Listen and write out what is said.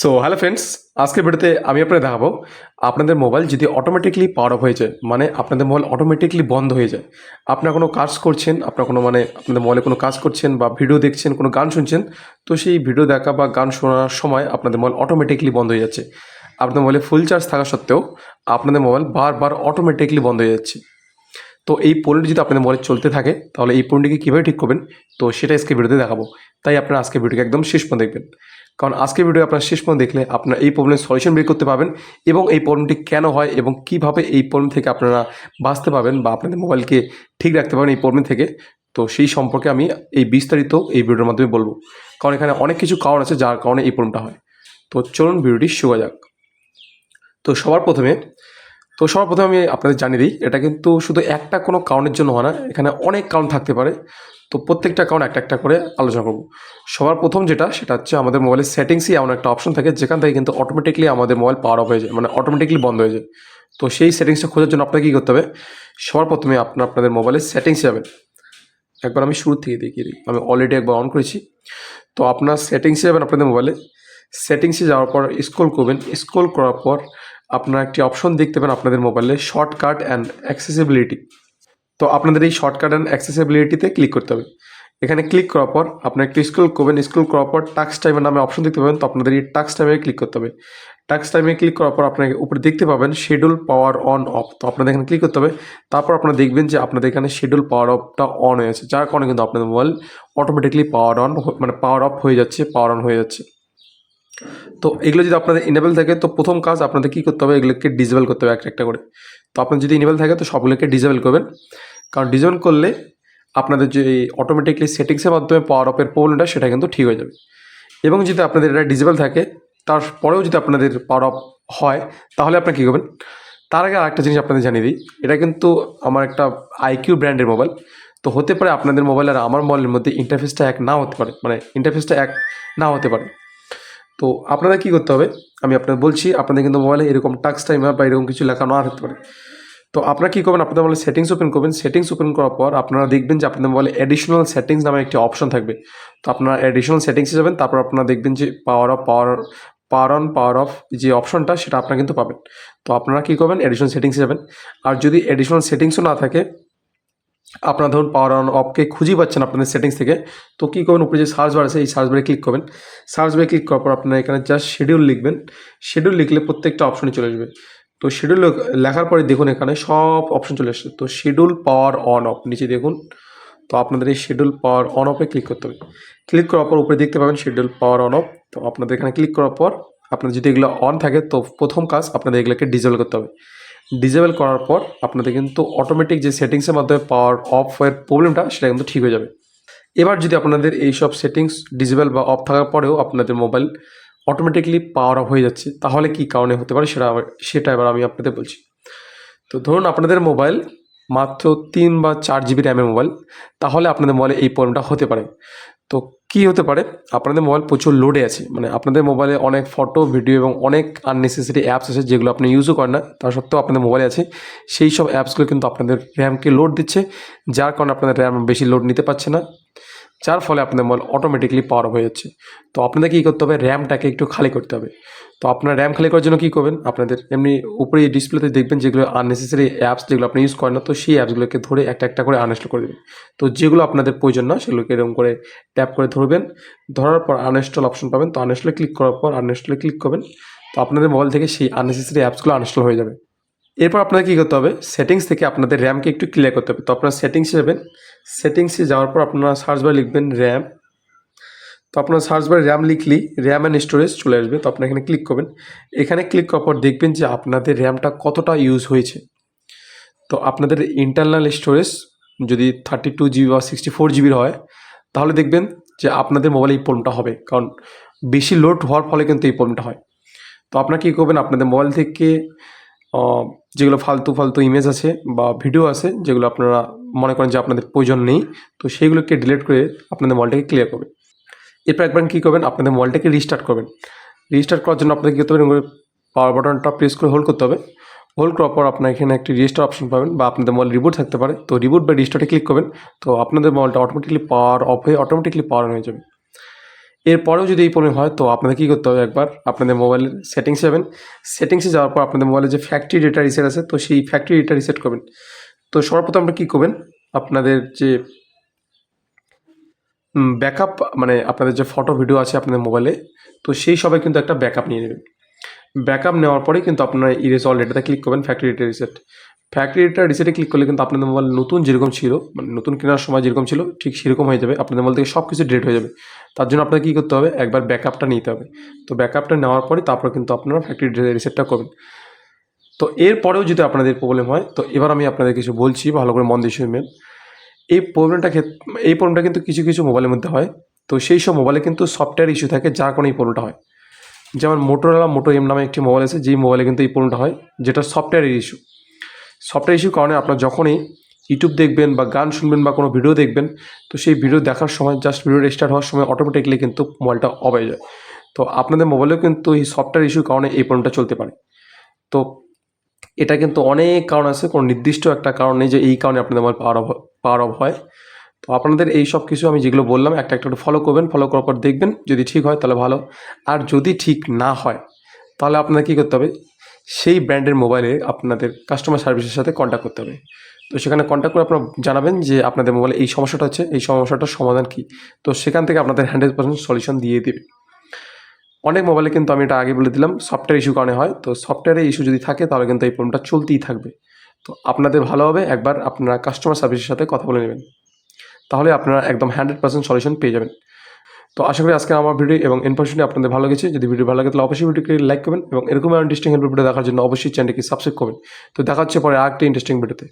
So hello friends আজকে ভিডিওতে আমি আপনাদের দেখাবো, আপনাদের মোবাইল যদি অটোমেটিকলি পাওয়ার অফ হয়ে যায় মানে আপনাদের মোবাইল অটোমেটিকলি বন্ধ হয়ে যায়। আপনার কোনো কাজ করছেন, আপনার কোনো মানে আপনাদের মোবাইলে কোনো কাজ করছেন বা ভিডিও দেখছেন, কোনো গান শুনছেন, তো সেই ভিডিও দেখা বা গান শোনার সময় আপনাদের মোবাইল অটোমেটিকলি বন্ধ হয়ে যাচ্ছে। আপনাদের মোবাইলে ফুল চার্জ থাকা সত্ত্বেও আপনাদের মোবাইল বারবার অটোমেটিকলি বন্ধ হয়ে যাচ্ছে। তো এই পণ্যটি যদি আপনাদের মোবাইলে চলতে থাকে, তাহলে এই পণ্যটিকে কীভাবে ঠিক করবেন? তো সেটা আজকে ভিডিওতে দেখাবো। তাই আপনারা আজকে ভিডিওকে একদম শেষ পর্যন্ত দেখবেন। কারণ আজকের ভিডিও আপনার শেষ পর্যন্ত দেখলে আপনার এই প্রবলেমের সলিউশন বের করতে পারবেন এবং এই প্রবলেমটি কেন হয় এবং কীভাবে এই প্রবলেম থেকে আপনারা বাঁচতে পারবেন বা আপনাদের মোবাইলকে ঠিক রাখতে পারবেন এই প্রবলেম থেকে, তো সেই সম্পর্কে আমি এই বিস্তারিত এই ভিডিওর মাধ্যমে বলব। কারণ এখানে অনেক কিছু কারণ আছে যার কারণে এই প্রবলেমটা হয়। তো চলুন ভিডিওটি শোয়া যাক। তো সবার প্রথমে তো সবার প্রথমে আমি আপনাদের জানিয়ে দিই, এটা কিন্তু শুধু একটা কোনো কারণের জন্য হয় না, এখানে অনেক কারণ থাকতে পারে। তো প্রত্যেকটা কারণ একটা একটা করে আলোচনা করব। সবার প্রথম যেটা, সেটা হচ্ছে আমাদের মোবাইলের সেটিংসই এমন একটা অপশন থাকে, যেখান থেকে কিন্তু অটোমেটিকলি আমাদের মোবাইল পাওয়ার অফ হয়ে যায় মানে অটোমেটিকলি বন্ধ হয়ে যায়। তো সেই সেটিংসটা খোঁজার জন্য আপনাকে কী করতে হবে, সবার প্রথমে আপনার আপনাদের মোবাইলের সেটিংসে যাবেন। একবার আমি শুরু থেকে দেখিয়ে দিই, আমি অলরেডি একবার অন করেছি। তো আপনার সেটিংসে যাবেন আপনাদের মোবাইলে সেটিংসে যাওয়ার পর স্ক্রল করবেন স্ক্রল করার পর আপনারা একটি অপশন দেখতে পাবেন আপনাদের মোবাইলে শর্টকাট অ্যান্ড অ্যাক্সেসিবিলিটি তো আপনাদের এই শর্টকাট অ্যান্ড অ্যাক্সেসিবিলিটিতে ক্লিক করতে হবে। এখানে ক্লিক করার পর আপনার একটু স্ক্রল করবেন স্ক্রল করার পর টাক্স টাইমের নামে অপশন দেখতে পাবেন, তো আপনাদের এই টাক্স টাইমে ক্লিক করতে হবে। টাক্স টাইমে ক্লিক করার পর আপনাকে উপরে দেখতে পাবেন শিডিউল পাওয়ার অন অফ তো আপনাদের এখানে ক্লিক করতে হবে। তারপর আপনারা দেখবেন যে আপনাদের এখানে শিডিউল পাওয়ার অফটা অন হয়ে আছে, যার কারণে কিন্তু আপনাদের মোবাইল অটোমেটিকলি পাওয়ার অন মানে পাওয়ার অফ হয়ে যাচ্ছে পাওয়ার অন হয়ে যাচ্ছে। তো এগুলো যদি আপনাদের ইনেবল থাকে, তো প্রথম কাজ আপনাদের কী করতে হবে? এগুলোকে ডিজেবল করতে হবে একটা একটা করে। তো আপনার যদি ইনেবল থাকে, তো সবগুলোকে ডিজেবল করবেন। কারণ ডিজেবল করলে আপনাদের যে অটোমেটিকলি সেটিংসের মাধ্যমে পাওয়ার অফের প্রবলেমটা সেটা কিন্তু ঠিক হয়ে যাবে। এবং যদি আপনাদের এটা ডিজেবল থাকে, তারপরেও যদি আপনাদের পাওয়ার অফ হয়, তাহলে আপনারা কী করবেন? তার আগে আরেকটা জিনিস আপনাদের জানিয়ে দিই। এটা কিন্তু আমার একটা আইকিউ ব্র্যান্ডের মোবাইল তো হতে পারে আপনাদের মোবাইল আর আমার মোবাইলের মধ্যে ইন্টারফেসটা এক না হতে পারে। মানে ইন্টারফেসটা এক না হতে পারে। তো আপনাদের কী করতে হবে? আমি আপনাদের বলছি, আপনাদের কিন্তু মোবাইলে এরকম টাক্স টাইমার বা এরকম কিছু লেখা না থাকতে পারে। তো আপনারা কী করবেন? আপনাদের মোবাইলে সেটিংস ওপেন করবেন। সেটিংস ওপেন করার পর আপনারা দেখবেন যে আপনাদের মোবাইলে অ্যাডিশনাল সেটিংস নামে একটি অপশন থাকবে। তো আপনারা অ্যাডিশনাল সেটিংসে যাবেন, তারপর আপনারা দেখবেন যে power off power power on power off যে অপশনটা সেটা আপনারা কিন্তু পাবেন। তো আপনারা কী করবেন? অ্যাডিশনাল সেটিংসে যাবেন। আর যদি অ্যাডিশনাল সেটিংসও না থাকে আপনারা ধরুন পাওয়ার অন অফকে খুঁজেই পাচ্ছেন আপনাদের সেটিংস থেকে, তো কী করবেন? উপরে যে সার্চ বার আছে, এই সার্চ বারে ক্লিক করবেন। সার্চ বারে ক্লিক করার পর আপনারা এখানে জাস্ট শিডিউল লিখবেন। শিডিউল লিখলে প্রত্যেকটা অপশনে চলে আসবে। তো শিডিউল লেখার পরে দেখুন এখানে সব অপশন চলে আসছে। তো শিডিউল পাওয়ার অন অফ নিচে দেখুন। তো আপনাদের এই শিডিউল পাওয়ার অন অফে ক্লিক করতে হবে। ক্লিক করার পর উপরে দেখতে পাবেন শিডিউল পাওয়ার অন অফ তো আপনাদের এখানে ক্লিক করার পর আপনার যদি এগুলো অন থাকে, তো প্রথম কাজ আপনাদের এগুলোকে ডিজেবল করতে হবে। ডিজেবল করার পর আপনাদের কিন্তু অটোমেটিক যে সেটিংসের মাধ্যমে পাওয়ার অফ এর প্রবলেমটা সেটা কিন্তু ঠিক হয়ে যাবে। এবার যদি আপনাদের এই সব সেটিংস ডিজেবল বা অফ থাকার পরেও আপনাদের মোবাইল অটোমেটিকলি পাওয়ার অফ হয়ে যাচ্ছে, তাহলে কি কারণে হতে পারে সেটা সেটা এবার আমি আপনাদের বলছি। তো ধরুন আপনাদের মোবাইল মাত্র তিন বা চার জিবি র্যামের মোবাইল তাহলে আপনাদের মোবাইলে এই প্রবলেমটা হতে পারে। তো কি হতে পারে? আপনাদের মোবাইল প্রচুর লোডে আছে। মানে আপনাদের মোবাইলে অনেক ফটো ভিডিও এবং অনেক আননেসেসারি অ্যাপস আছে যেগুলো আপনি ইউজও করেন না। তা সত্ত্বেও আপনাদের মোবাইলে আছে। সেই সব অ্যাপসগুলো কিন্তু আপনাদের র্যামকে লোড দিচ্ছে, যার কারণে আপনাদের র্যাম বেশি লোড নিতে পারছে না। যার ফলে আপনাদের মোবাইল অটোমেটিকলি পাওয়ার হয়ে যাচ্ছে। তো আপনাদের কী করতে হবে? র্যামটাকে একটু খালি করতে হবে। তো আপনার র্যাম খালি করার জন্য কী করবেন? আপনাদের এমনি উপরে ডিসপ্লেতে দেখবেন যেগুলো আননেসেসারি অ্যাপস যেগুলো আপনি ইউজ করেন না, তো সেই অ্যাপসগুলোকে ধরে একটা একটা করে আনইনস্টল করে দেবেন। তো যেগুলো আপনাদের প্রয়োজন না, সেগুলোকে এরকম করে ট্যাপ করে ধরবেন। ধরার পর আনইনস্টল অপশন পাবেন। তো আনইনস্টলে ক্লিক করার পর আনইনস্টলে ক্লিক করবেন। তো আপনাদের মোবাইল থেকে সেই আননেসেসারি অ্যাপসগুলো আনইনস্টল হয়ে যাবে। এরপর আপনাদের কী করতে হবে? সেটিংস থেকে আপনাদের র্যামকে একটু ক্লিয়ার করতে হবে। তো আপনার সেটিংসে যাবেন। সেটিংসে যাওয়ার পর আপনারা সার্চ বার লিখবেন র্যাম তো আপনার সার্চ বারে র্যাম লিখলি র্যাম অ্যান্ড স্টোরেজ চলে আসবে। তো আপনি এখানে ক্লিক করবেন। এখানে ক্লিক করার পর দেখবেন যে আপনাদের র্যামটা কতটা ইউজ হয়েছে। তো আপনাদের ইন্টারনাল স্টোরেজ যদি থার্টি টু জিবি বা সিক্সটি ফোর জিবির হয়, তাহলে দেখবেন যে আপনাদের মোবাইলে এই প্রবলেমটা হবে। কারণ বেশি লোড হওয়ার ফলে কিন্তু এই প্রবলেমটা হয়। তো আপনারা কী করবেন? আপনাদের মোবাইল থেকে যেগুলো ফালতু ফালতু ইমেজ আছে বা ভিডিও আছে যেগুলো আপনারা মনে করেন যে আপনাদের প্রয়োজন নেই, তো সেইগুলোকে ডিলিট করে আপনাদের মোবাইলটাকে ক্লিয়ার করবেন। এরপর একবার কী করবেন? আপনাদের মোবাইলটাকে রিস্টার্ট করবেন। রিস্টার্ট করার জন্য আপনাদের কী করতে হবে? পাওয়ার বাটনটা প্রেস করে হোল্ড করতে হবে। হোল্ড করার পর আপনার এখানে একটি রেজিস্টার অপশন পাবেন বা আপনাদের মোবাইল রিবুট থাকতে পারে। তো রিবুট বা রিস্টার্টে ক্লিক করবেন, তো আপনাদের মোবাইলটা অটোমেটিকলি পাওয়ার অফ হয়ে অটোমেটিকলি পাওয়ার হয়ে যাবে। এরপরেও যদি এই প্রবলেম হয়, তো আপনাদের কী করতে হবে একবার? আপনাদের মোবাইলের সেটিংসে যাবেন। সেটিংসে যাওয়ার পর আপনাদের মোবাইলে যে ফ্যাক্টরি ডেটা রিসেট আছে, তো সেই ফ্যাক্টরি ডেটা রিসেট করবেন। তো সর্বপ্রথম আপনারা কী করবেন? আপনাদের যে ব্যাকআপ মানে আপনাদের যে ফটো ভিডিও আছে আপনাদের মোবাইলে তো সেই সবাই কিন্তু একটা ব্যাকআপ নিয়ে নেবেন। ব্যাকআপ নেওয়ার পরেই কিন্তু আপনারা ইরেজ অল ডেটাতে ক্লিক করবেন factory data reset factory data রিসেটে click করলে কিন্তু আপনাদের মোবাইল নতুন যেরকম ছিল মানে নতুন কেনার সময় যেরকম ছিল, ঠিক সেরকম হয়ে যাবে। আপনাদের মোবাইল থেকে সব কিছু ডিলিট হয়ে যাবে। তার জন্য আপনাকে কী করতে হবে? একবার ব্যাকআপটা নিতে হবে। তো ব্যাকআপটা নেওয়ার পরে তারপর কিন্তু আপনারা ফ্যাক্টরি ডেটা রিসেটটা করবেন। তো এরপরেও যদি আপনাদের প্রবলেম হয়, তো এবার আমি আপনাদের কিছু বলছি, ভালো করে মন দিয়ে শুনবেন এই প্রবলেমটা এই প্রবলেমটা কিন্তু কিছু কিছু মোবাইলের মধ্যে হয়। তো সেই সব মোবাইলে কিন্তু সফটওয়্যার ইস্যু থাকে যার কারণে এই প্রবলেমটা হয়। যেমন মোটোরোলা মোটো এম নামে একটি মোবাইল আছে, যেই মোবাইলে কিন্তু এই প্রবলেমটা হয় যেটা সফটওয়্যারের ইস্যু সফটওয়্যার ইস্যুর কারণে আপনার যখনই ইউটিউব দেখবেন বা গান শুনবেন বা কোনো ভিডিও দেখবেন, তো সেই ভিডিও দেখার সময় জাস্ট ভিডিও স্টার্ট হওয়ার সময় অটোমেটিকলি কিন্তু মোবাইলটা অফ হয়ে যায়। তো আপনাদের মোবাইলেও কিন্তু এই সফটওয়্যার ইস্যুর কারণে এই প্রবলেমটা চলতে পারে। তো এটা কিন্তু অনেক কারণ আছে, কোনো নির্দিষ্ট একটা কারণ নেই যে এই কারণে আপনাদের mobile power off power off হয়। তো আপনাদের এই সব কিছু আমি যেগুলো বললাম, একটা একটা ফলো করবেন ফলো করার পর দেখবেন, যদি ঠিক হয় তাহলে ভালো। আর যদি ঠিক না হয়, তাহলে আপনাদের কী করতে হবে? সেই ব্র্যান্ডের মোবাইলে আপনাদের কাস্টমার সার্ভিসের সাথে কন্ট্যাক্ট করতে হবে। তো সেখানে কন্ট্যাক্ট করে আপনারা জানাবেন যে আপনাদের মোবাইলে এই সমস্যাটা হচ্ছে, এই সমস্যাটার সমাধান কী? তো সেখান থেকে আপনাদের হান্ড্রেড পার্সেন্ট সলিউশন দিয়ে দেবে। অনেক মোবাইলে কিন্তু আমি এটা আগে বলে দিলাম সফটওয়্যার ইস্যু কারণে হয়। তো সফটওয়্যারে ইস্যু যদি থাকে, তাহলে কিন্তু এই প্রবলেমটা চলতেই থাকবে। তো আপনাদের ভালো হবে, একবার আপনারা কাস্টমার সার্ভিসের সাথে কথা বলে নেবেন। তাহলে আপনারা একদম হান্ড্রেড পার্সেন্ট সলিউশন পেয়ে যাবেন। তো আশা করি আজকে আমার ভিডিও এবং ইনফরমেশনটি আপনাদের ভালো লেগেছে। যদি ভিডিও ভালো লাগে, তাহলে অবশ্যই ভিডিওকে লাইক করবেন এবং এরকম ইন্টারেস্টিং ভিডিও দেখার জন্য অবশ্যই চ্যানেলকে সাবস্ক্রাইব করবেন। তো দেখা হচ্ছে পরে আরেকটি ইন্টারেস্টিং ভিডিওতে